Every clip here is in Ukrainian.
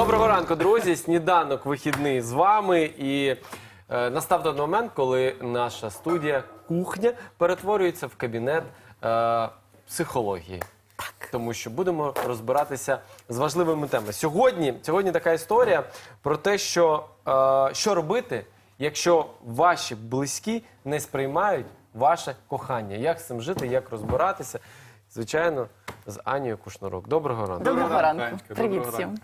Доброго ранку, друзі. Сніданок вихідний з вами. І е, настав той момент, коли наша студія кухня перетворюється в кабінет е, психології. Тому що будемо розбиратися з важливими темами. Сьогодні, сьогодні така історія про те, що, е, що робити, якщо ваші близькі не сприймають ваше кохання. Як з цим жити, як розбиратися. Звичайно, з Анією Кушнарук. Доброго ранку. Доброго ранку, ранку. Анечка, Привіт доброго всім. ранку.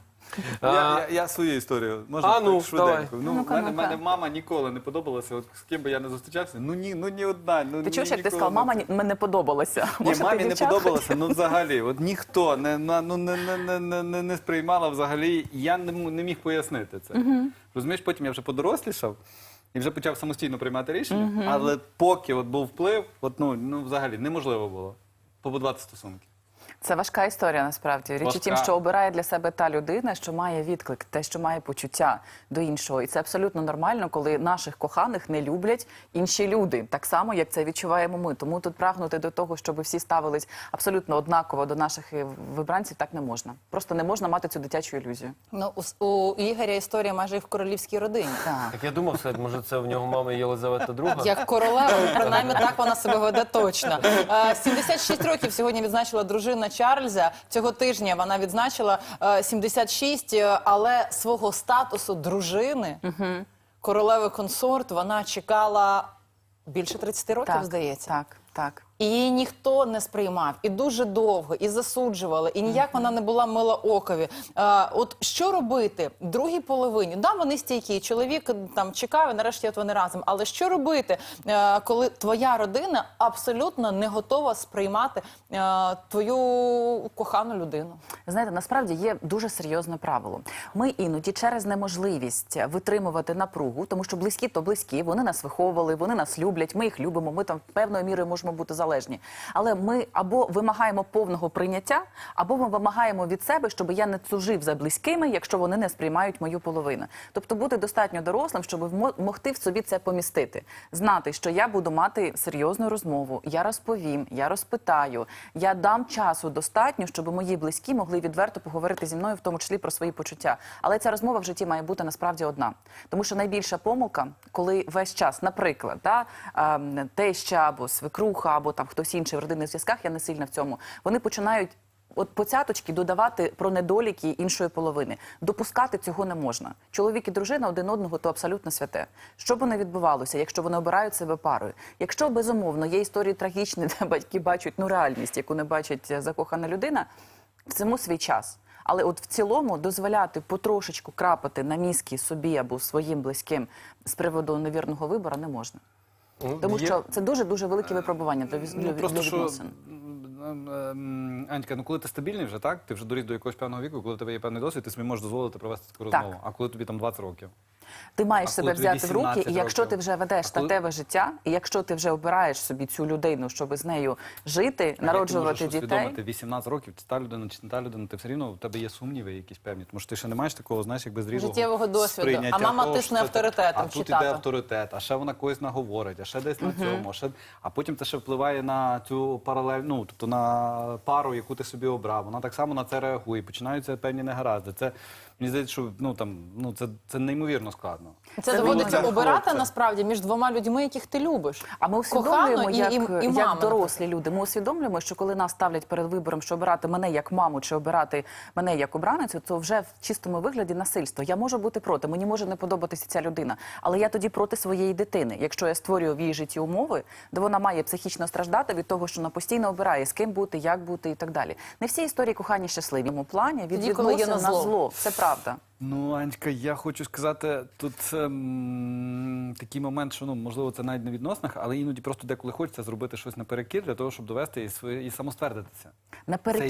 А, Я, я, я свою історію. Можна А, ну, так швиденько. Ну, Ну-ка, мене, ну-ка. мене мама ніколи не подобалася. От з ким би я не зустрічався. Ну ні, ну ні одна. Ну, Ти ні, чуєш, як ти ніколи сказав, не- мама ні- мені подобалася. Ні, Може, ти мамі не дівчат подобалося, ну взагалі, от ніхто не, на- ну, не, не, не, не, не, не сприймала взагалі. Я не, м- не міг пояснити це. Розумієш, потім я вже подорослішав і вже почав самостійно приймати рішення, але поки от був вплив, от, ну, ну взагалі неможливо було побудувати стосунки. Це важка історія насправді. Річ у тім, що обирає для себе та людина, що має відклик, те, що має почуття до іншого. І це абсолютно нормально, коли наших коханих не люблять інші люди, так само як це відчуваємо ми. Тому тут прагнути до того, щоб всі ставились абсолютно однаково до наших е, вибранців, так не можна. Просто не можна мати цю дитячу ілюзію. Ну, у, у Ігоря історія майже як в королівській родині. Так. Так я думав, що може це в нього мама Єлизавета II? Як королева, принаймні так вона себе веде точно. Е, 76 років сьогодні відзначила дружина Чарльза. Цього тижня вона відзначила е, 76, е, але свого статусу дружини, королеви консорт, вона чекала більше 30 років, так, здається. Так, так. І її ніхто не сприймав, і дуже довго, і засуджували, і ніяк вона не була мила окові. А, от що робити другій половині? Да, вони стійкі, чоловік там чекав, і нарешті от вони разом. Але що робити, е, коли твоя родина абсолютно не готова сприймати е, твою кохану людину? Знаєте, насправді є дуже серйозне правило. Ми іноді через неможливість витримувати напругу, тому що близькі то близькі, вони нас виховували, вони нас люблять, ми їх любимо, ми там певною мірою можемо бути залежні. Але ми або вимагаємо повного прийняття, або ми вимагаємо від себе, щоб я не цужив за близькими, якщо вони не сприймають мою половину. Тобто бути достатньо дорослим, щоб могти в собі це помістити, знати, що я буду мати серйозну розмову, я розповім, я розпитаю, я дам часу достатньо, щоб мої близькі могли відверто поговорити зі мною, в тому числі про свої почуття. Але ця розмова в житті має бути насправді одна, тому що найбільша помилка, коли весь час, наприклад, да, ем, теща або свекруха, або там хтось інший в родинних зв'язках, я не сильна в цьому, вони починають. От по цяточки додавати про недоліки іншої половини. Допускати цього не можна. Чоловік і дружина один одного то абсолютно святе. Що б не відбувалося, якщо вони обирають себе парою? Якщо безумовно є історії трагічні, де батьки бачать ну реальність, яку не бачить е, закохана людина, в цьому свій час. Але от в цілому дозволяти потрошечку крапати на мізки собі або своїм близьким з приводу невірного вибору не можна. Ну, Тому що це дуже дуже велике випробування для, віз- для, Ну, просто для що, відносин. М, м, ну коли ти стабільний вже, так? Ти вже доріс до якогось певного віку, коли в тебе є певний досвід, ти собі можеш дозволити провести таку Так. розмову. А коли тобі там 20 років? Ти маєш А себе взяти в руки, і якщо років? ти вже ведеш А коли- статеве життя, і якщо ти вже обираєш собі цю людину, щоб з нею жити, народжувати Як ти дітей. можеш усвідомити 18 років, чи та людина, чи не та людина, ти все рівно, у тебе є сумніви якісь певні. Тому що ти ще не маєш такого, знаєш, якби зрілого Життєвого досвіду. А мама того, тисне авторитетом, А чи тут іде авторитет, а ще вона когось наговорить, а ще десь на цьому, а потім це ще впливає на цю паралель, ну, тобто на пару, яку ти собі обрав. Вона так само на це реагує. Починаються певні негаразди. Це, мені здається, що ну, там, ну, це, це неймовірно складно. Це, доводиться для обирати хлопця. насправді між двома людьми, яких ти любиш. А ми усвідомлюємо, Кохану і- як, і- і як дорослі люди. Ми усвідомлюємо, що коли нас ставлять перед вибором, що обирати мене як маму чи обирати мене як обраницю, то вже в чистому вигляді насильство. Я можу бути проти, мені може не подобатися ця людина, але я тоді проти своєї дитини. Якщо я створюю в її житті умови, де вона має психічно страждати від того, що вона постійно обирає з ким бути, як бути і так далі. Не всі історії кохання щасливі. В цьому плані від Тоді, коли є відносин на на зло. зло. Це правда. Ну, Анечка, я хочу сказати, тут ем, такий момент, що ну можливо це навіть не в відносинах, але іноді просто деколи хочеться зробити щось наперекір для того, щоб довести і своє і самоствердитися.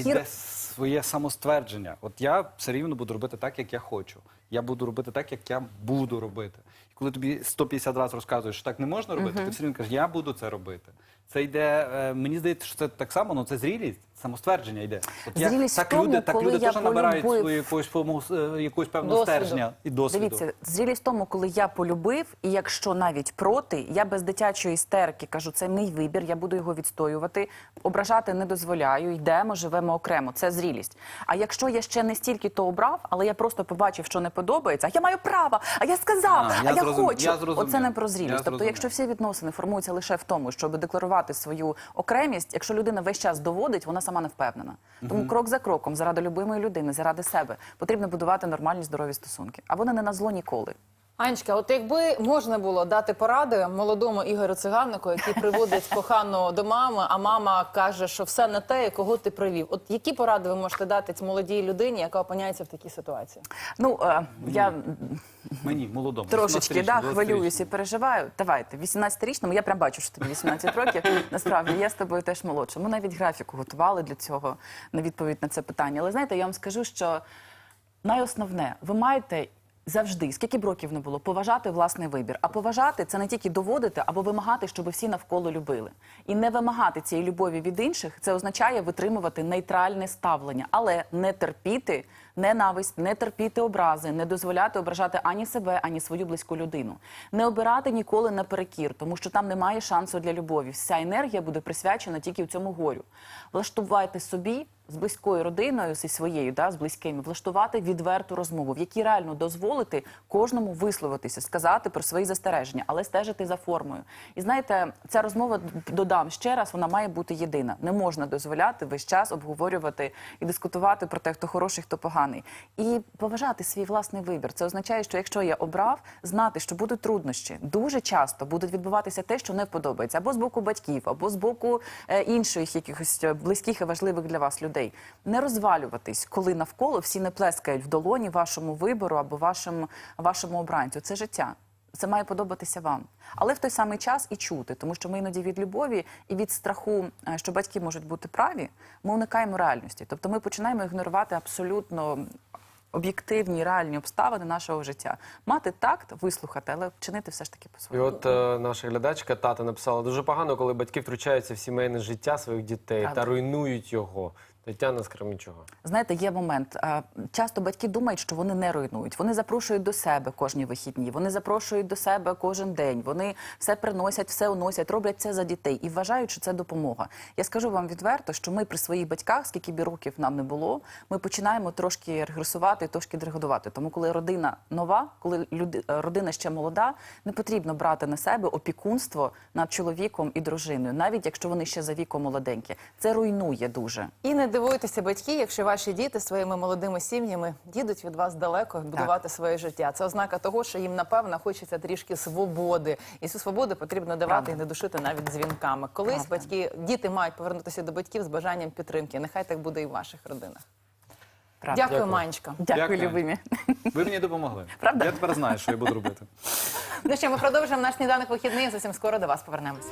Це йде своє самоствердження. От я все рівно буду робити так, як я хочу. Я буду робити так, як я буду робити. І коли тобі 150 разів розказуєш, що так не можна робити, ти все рівно кажеш, я буду це робити. Це йде, е, мені здається, що це так само, ну це зрілість, самоствердження йде. От я- Зрілість так в тому, люди, так коли люди я теж набирають полюбив- свою якусь, форму- е, якусь певного Досвіду. стержня і досвіду. Дивіться, зрілість в тому, коли я полюбив, і якщо навіть проти, я без дитячої істерики кажу, це мій вибір, я буду його відстоювати. Ображати не дозволяю, йдемо, живемо окремо. Це зрілість. А якщо я ще не стільки то обрав, але я просто побачив, що не подобається, а я маю право, а я сказав, А, а, я я, хочу. я зрозумів. Оце не про зрілість. Тобто, зрозумів. якщо всі відносини формуються лише в тому, щоб декларувати свою окремість, якщо людина весь час доводить, вона сама не впевнена. Тому крок за кроком, заради любимої людини, заради себе, потрібно будувати нормальні здорові стосунки. А вони не на зло ніколи. Анечка, от якби можна було дати поради молодому Ігорю Циганнику, який приводить кохану до мами, а мама каже, що все не те, кого ти привів. От які поради ви можете дати цій молодій людині, яка опиняється в такій ситуації? Ну е, я Мені, молодому. трошечки да, 20-річному. хвилююсь і переживаю. Давайте, 18-річному, я прям бачу, що тобі 18 років. Насправді я з тобою теж молодша. Ми навіть графіку готували для цього на відповідь на це питання. Але знаєте, я вам скажу, що найосновне, ви маєте. Завжди, скільки б років не було, поважати власний вибір. А поважати це не тільки доводити або вимагати, щоб всі навколо любили. І не вимагати цієї любові від інших це означає витримувати нейтральне ставлення, але не терпіти ненависть, не терпіти образи, не дозволяти ображати ані себе, ані свою близьку людину. Не обирати ніколи наперекір, тому що там немає шансу для любові. Вся енергія буде присвячена тільки в цьому горю. Влаштувати собі з близькою родиною, зі своєю, да, з близькими, влаштувати відверту розмову, в якій реально дозволити кожному висловитися, сказати про свої застереження, але стежити за формою. І знаєте, ця розмова додам ще раз, вона має бути єдина. Не можна дозволяти весь час обговорювати і дискутувати про те, хто хороший, хто поганий. І поважати свій власний вибір. Це означає, що якщо я обрав, знати, що будуть труднощі. Дуже часто будуть відбуватися те, що не подобається, або з боку батьків, або з боку е, інших якихось е, близьких і важливих для вас людей. Не розвалюватись, коли навколо всі не плескають в долоні вашому вибору або вашому обранцю. Це життя. Це має подобатися вам, але в той самий час і чути, тому що ми іноді від любові і від страху, е, що батьки можуть бути праві, ми уникаємо реальності. Тобто ми починаємо ігнорувати абсолютно об'єктивні реальні обставини нашого життя. Мати такт, вислухати, але вчинити все ж таки по І своєму. от е, наша глядачка тата написала дуже погано, коли батьки втручаються в сімейне життя своїх дітей та руйнують його. Тетяна з Кременчуга. Знаєте, є момент. е, Часто батьки думають, що вони не руйнують. Вони запрошують до себе кожні вихідні, вони запрошують до себе кожен день. Вони все приносять, все уносять, роблять це за дітей і вважають, що це допомога. Я скажу вам відверто, що ми при своїх батьках, скільки б років нам не було, ми починаємо трошки регресувати, трошки деградувати. Тому, коли родина нова, коли люди, родина ще молода, не потрібно брати на себе опікунство над чоловіком і дружиною, навіть якщо вони ще за віком молоденькі. Це руйнує дуже. І не дивуйтеся, батьки, якщо ваші діти своїми молодими сім'ями їдуть від вас далеко будувати своє життя. Це ознака того, що їм напевно хочеться трішки свободи, і цю свободу потрібно давати Правда. і не душити навіть дзвінками. Колись Правда. батьки, діти мають повернутися до батьків з бажанням підтримки. Нехай так буде і в ваших родинах. Правда. Дякую, Дякую. Манечка. Дякую, Дякую. любимі. Ви мені допомогли. Правда? Я тепер знаю, що я буду робити. Ну що, ми продовжуємо наш сніданок вихідний. Зовсім скоро до вас повернемось.